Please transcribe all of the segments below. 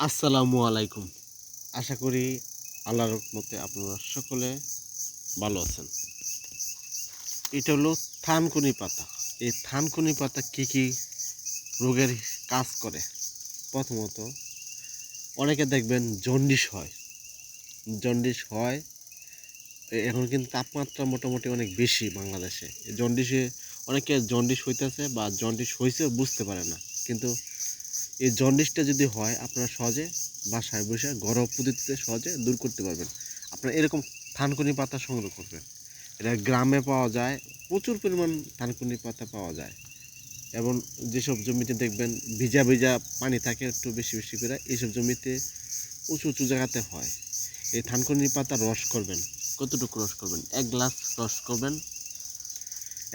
আসসালামু আলাইকুম। আশা করি আল্লাহর মতে আপনারা সকলে ভালো আছেন। এটা হলো থানকুনি পাতা। এই থানকুনি পাতা কি কি রোগের কাজ করে? প্রথমত, অনেকে দেখবেন জন্ডিস হয়। জন্ডিস হয় এখন কিন্তু তাপমাত্রা মোটামুটি অনেক বেশি বাংলাদেশে। জন্ডিসে অনেকে জন্ডিস হইতেছে বা জন্ডিস হয়েছে বুঝতে পারে না। কিন্তু এই জন্ডিসটা যদি হয়, আপনারা সহজে বাসায় বসে গরম পদ্ধতিতে সহজে দূর করতে পারবেন। আপনারা এরকম থানকুনি পাতা সংগ্রহ করবেন। এটা গ্রামে পাওয়া যায়, প্রচুর পরিমাণ থানকুনি পাতা পাওয়া যায়। এবং যেসব জমিতে দেখবেন ভিজা ভিজা পানি থাকে একটু বেশি বেশি করে এইসব জমিতে উঁচু উঁচু জায়গাতে হয়। এই থানকুনি পাতা রস করবেন। কতটুকু রস করবেন? এক গ্লাস রস করবেন।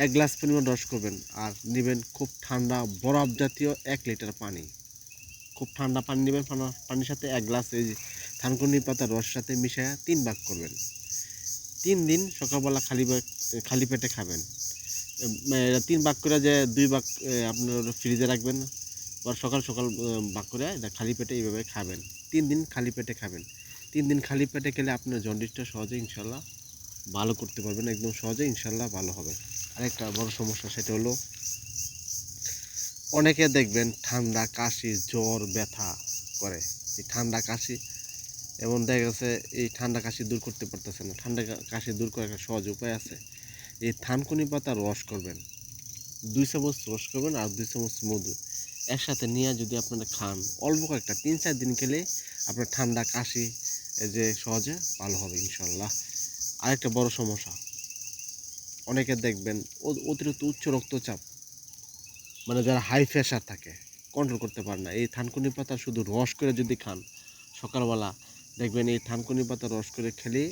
এক গ্লাস পরিমাণ রস করবেন। আর নেবেন খুব ঠান্ডা বরফ জাতীয় এক লিটার পানি। খুব ঠান্ডা পানি নেবেন, পানা- পানির সাথে এক গ্লাস এই থানকুনি পাতার রস সাথে মিশিয়ে তিন ভাগ করবেন। তিন দিন সকালবেলা খালি খালি পেটে খাবেন। তিন ভাগ করে যে দুই ভাগ আপনার ফ্রিজে রাখবেন বা সকাল সকাল ভাগ করে এটা খালি পেটে এইভাবে খাবেন। তিন দিন খালি পেটে খাবেন। তিন দিন খালি পেটে খেলে আপনার জন্ডিসটা সহজে ইনশাল্লাহ ভালো করতে পারবেন, একদম সহজে ইনশাল্লাহ ভালো হবে। আরেকটা বড় সমস্যা সেটা হলো অনেকে দেখবেন ঠান্ডা কাশি, জ্বর, ব্যথা করে। এই ঠান্ডা কাশি এবং দেখা গেছে এই ঠান্ডা কাশি দূর করতে পারতেছে না। ঠান্ডা কাশি দূর করার একটা সহজ উপায় আছে। এই থানকুনি পাতা রস করবেন। দুই চামচ রস করবেন আর দুই চামচ মধু একসাথে নিয়ে যদি আপনারা খান, অল্প কয়েকটা, তিন চার দিন খেলে আপনার ঠান্ডা কাশি যে সহজে ভালো হবে ইনশাল্লাহ। আরেকটা বড় সমস্যা, অনেকে দেখবেন অতিরিক্ত উচ্চ রক্তচাপ মানে যারা হাই প্রেশার থাকে কন্ট্রোল করতে পারে না। এই থানকুনি পাতা শুধু রস করে যদি খান, সকালবেলা দেখবেন এই থানকুনি পাতা রস করে খেলে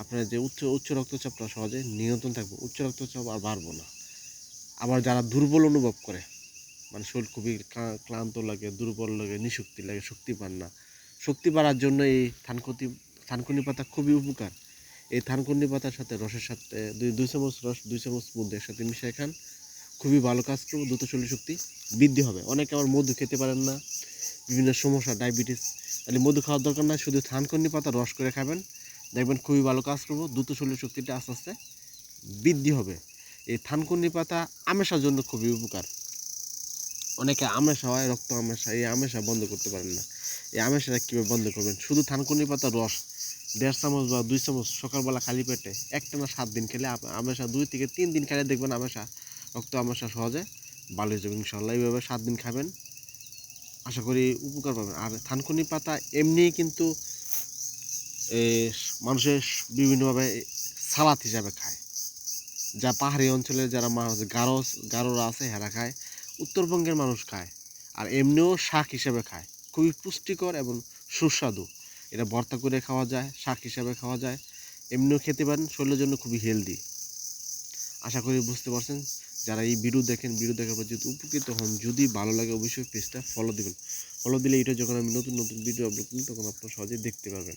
আপনার যে উচ্চ উচ্চ রক্তচাপটা সহজে নিয়ন্ত্রণ থাকবে। উচ্চ রক্তচাপ আর বাড়বো না। আবার যারা দুর্বল অনুভব করে মানে শরীর খুবই ক্লান্ত লাগে, দুর্বল লাগে, নিশক্তি লাগে, শক্তি পান না। শক্তি বাড়ার জন্য এই থানকুনি থানকুনি পাতা খুবই উপকার। এই থানকুনি পাতার সাথে রসের সাথে, দুই দুই চামচ রস, দুই চামচ মধ্যে একসাথে মিশিয়ে খান। খুবই ভালো কাজ করব দ্রুত শরীর শক্তি বৃদ্ধি হবে। অনেকে আবার মধু খেতে পারেন না, বিভিন্ন সমস্যা ডায়াবেটিস তাহলে মধু খাওয়ার দরকার নাই, শুধু থানকন্নি পাতা রস করে খাবেন। দেখবেন খুবই ভালো কাজ করব, দ্রুত শরীর শক্তিটা আস্তে আস্তে বৃদ্ধি হবে। এই থানকুনি পাতা আমেশার জন্য খুবই উপকার। অনেকে আমেশা হয়, রক্ত আমেশা, এই আমেশা বন্ধ করতে পারেন না। এই আমেশাটা কীভাবে বন্ধ করবেন? শুধু থানকুনি পাতা, রস, দেড় চামচ বা দুই চামচ সকালবেলা খালি পেটে একটা না সাত দিন খেলে আমেশা দুই থেকে তিন দিন খেলে দেখবেন আমেশা রক্ত আমাশা সহজে হয়ে যাবে ইনশাল্লাহ, এইভাবে সাত দিন খাবেন। আশা করি উপকার পাবেন। আর থানকুনি পাতা এমনি কিন্তু মানুষের বিভিন্নভাবে সালাদ হিসাবে খায়। যা পাহাড়ি অঞ্চলে যারা মানুষ গারো, গারোরা আছে, হেরা খায়। উত্তরবঙ্গের মানুষ খায়। আর এমনিও শাক হিসেবে খায়। খুবই পুষ্টিকর এবং সুস্বাদু। এটা ভর্তা করে খাওয়া যায়, শাক হিসাবে খাওয়া যায়। এমনিও খেতে পারেন, শরীরের জন্য খুবই হেলদি আশা করি বুঝতে পারছেন। যারা এই ভিডিও দেখেন ভিডিও দেখার পর যদি উপকৃত হন, যদি ভালো লাগে অবশ্যই পেজটা ফলো দেবেন। ফলো দিলে এটা যখন আমি নতুন নতুন ভিডিও আপলোড করি, তখন আপনারা সহজেই দেখতে পারবেন।